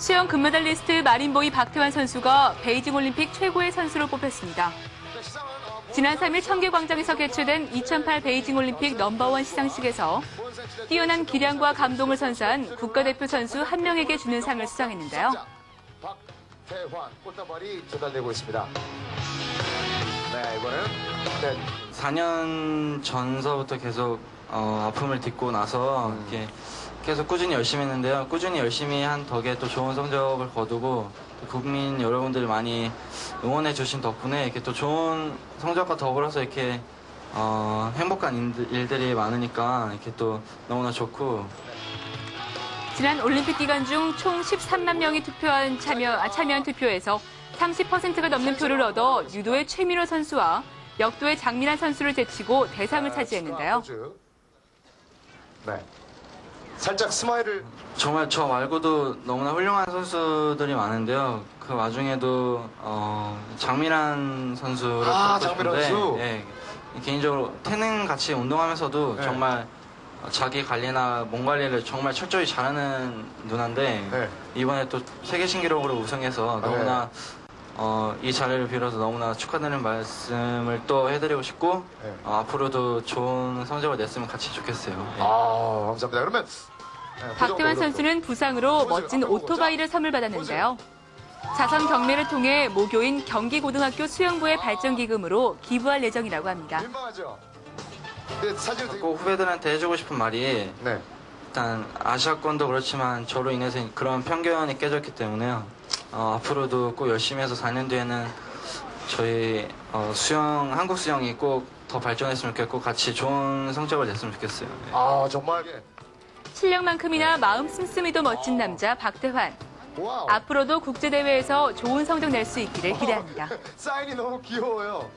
수영 금메달리스트 마린보이 박태환 선수가 베이징 올림픽 최고의 선수로 뽑혔습니다. 지난 3일 청계광장에서 개최된 2008 베이징 올림픽 넘버원 시상식에서 뛰어난 기량과 감동을 선사한 국가대표 선수 한 명에게 주는 상을 수상했는데요. 박태환 꽃다발이 전달되고 있습니다. 네, 이번에는 네, 4년 전서부터 계속 어, 아픔을 딛고 나서 이렇게 계속 꾸준히 열심히 했는데요. 꾸준히 열심히 한 덕에 또 좋은 성적을 거두고 또 국민 여러분들이 많이 응원해 주신 덕분에 이렇게 또 좋은 성적과 더불어서 이렇게 어, 행복한 일들- 일들이 많으니까 이렇게 또 너무나 좋고 지난 올림픽 기간 중 총 13만 명이 투표한 참여, 아, 참여한 투표에서 30%가 넘는 표를 얻어 유도의 최민호 선수와 역도의 장민환 선수를 제치고 대상을 차지했는데요. 네. 살짝 스마일을 정말 저 말고도 너무나 훌륭한 선수들이 많은데요. 그 와중에도 어, 장미란 선수를 아, 꼽고 장미란 싶은데, 선수. 예, 개인적으로 태능 같이 운동하면서도 네. 정말 자기 관리나 몸 관리를 정말 철저히 잘하는 누나인데 네. 이번에 또 세계 신기록으로 우승해서 아, 너무나 어, 이 자리를 빌어서 너무나 축하드리는 말씀을 또 해드리고 싶고 네. 어, 앞으로도 좋은 성적을 냈으면 같이 좋겠어요. 예. 아, 감사합니다. 그러면 네, 박태환 선수는 부상으로 멋진 오토바이를 선물 받았는데요. 자선 경매를 통해 모교인 경기고등학교 수영부의 발전 기금으로 기부할 예정이라고 합니다. 민망하죠? 네, 사진을 되게... 꼭 후배들한테 해주고 싶은 말이 네. 일단 아시아권도 그렇지만 저로 인해서 그런 편견이 깨졌기 때문에요. 어, 앞으로도 꼭 열심히 해서 4년 뒤에는 저희 어, 수영 한국 수영이 꼭 더 발전했으면 좋겠고 같이 좋은 성적을 냈으면 좋겠어요. 네. 아, 정말. 실력만큼이나 마음 씀씀이도 멋진 남자 박태환. 와우. 앞으로도 국제대회에서 좋은 성적 낼 수 있기를 기대합니다. 사인이 너무 귀여워요.